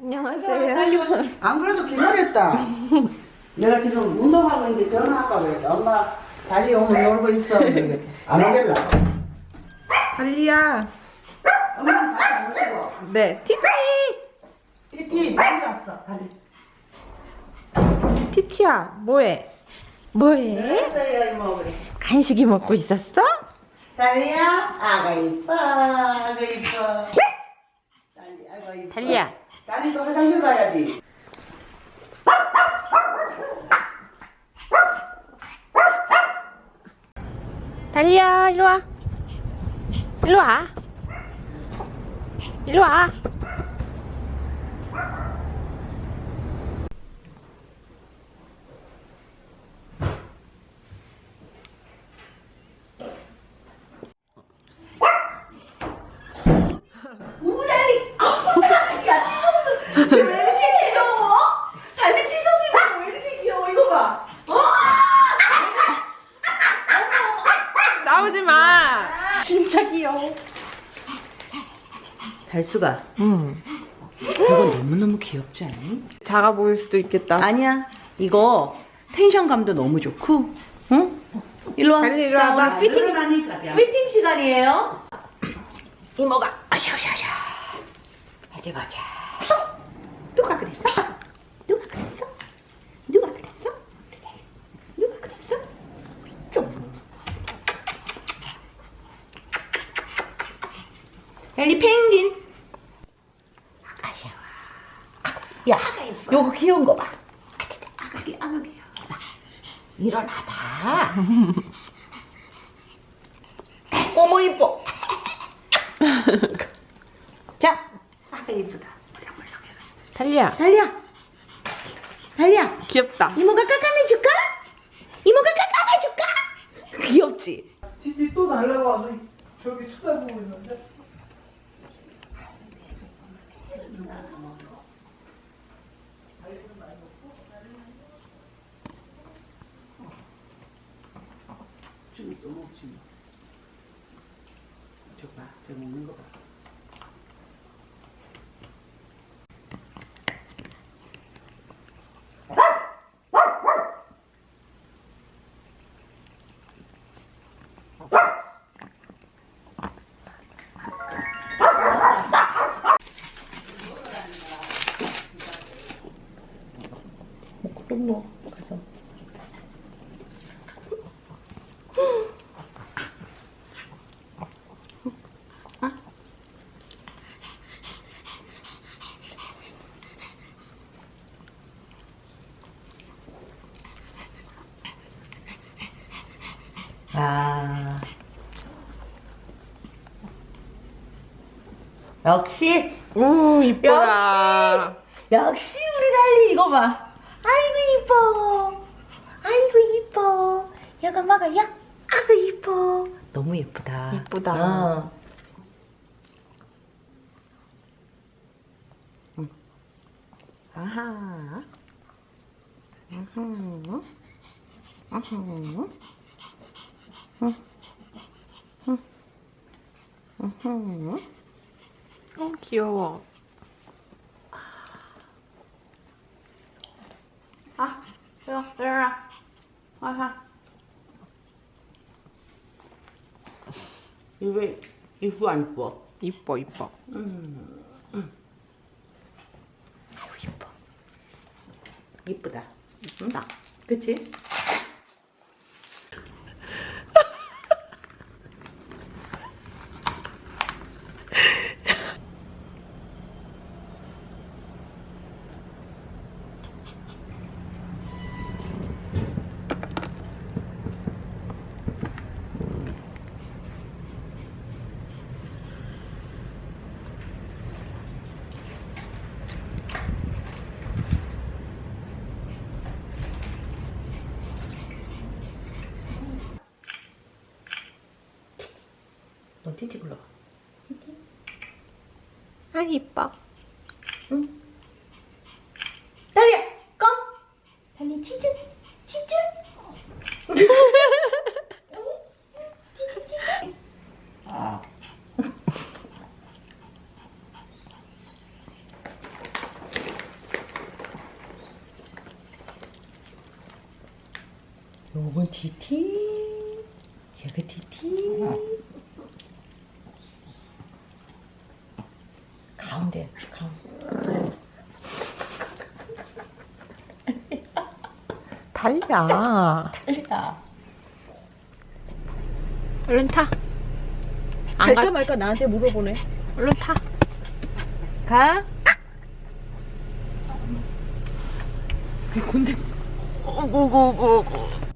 안녕하세요. 안 그래도 기다렸다. 내가 지금 운동하고 있는데 전화할까 그랬 엄마 달리 오면 놀고 있어. 안 오길라. 달리야. 엄마는 같이 안 오시고. 네. 티티. 띠띠 빨리 왔어. 달리. 티티야, 뭐해? 뭐해? 됐어요 이모 그래. 간식이 먹고 있었어? 달리야 아가 이뻐 아가 이뻐. 달리 아가 이뻐. 달리야. 달리도 화장실 가야지. 달리야, 일로 와. 일로 와. 일로 와. 우달리 아우 달리야 티셔츠 왜 이렇게 귀여워? 달리 티셔츠 입으면 왜 이렇게 귀여워 이거 봐 어? 싸우지 마. 진짜 귀여워 달수가 응. 이거 너무너무 귀엽지 않니? 작아 보일 수도 있겠다. 아니야 이거 텐션감도 너무 좋고 응? 일로 와. 달리, 일로 자, 와봐. 오늘 피팅, 피팅 시간이에요. 이모가 아샤샤샤 어디 보자. 누가 그랬어? 누가 그랬어? 누가 그랬어? 누가 그랬어? 좀. 엘리 펭귄. 아샤와. 야, 요거 귀여운 거 봐. 아가기, 아가기. 일어나봐. 어머 이뻐. 자, 아가 이쁘다. 달리야, 달리야, 달리야. 귀엽다. 이모가 깎아내줄까? 이모가 깎아내줄까? 귀엽지? 티티 또 날라와서 저기 쳐다보고 있는데 좀 이따 먹지 뭐. 저 봐, 저 먹는 거 봐. 아. 역시, 오, 이뻐라. 역시 우리 달리 이거 봐. 아이고, 이뻐. 아이고, 이뻐. 얘가 막아야? 아이고, 이뻐. 너무 예쁘다. 이쁘다. 어. 아하. 으흠. 으흠. 으흠. 어, 귀여워. 아, 이리 내려라. 아하. 이왜 이거 안 이뻐? 이뻐, 이뻐. 아이고 이뻐. 이쁘다. 이쁘다. 그치? 너 티티 불러봐. 아, 이뻐. 달리! 껌! 치즈 치즈 요건 티티 얘가 티티 가운데 가운데 달려. 달리다 얼른 타. 안 갈까 가. 말까 나한테 물어보네. 얼른 타. 가. 어구구구구.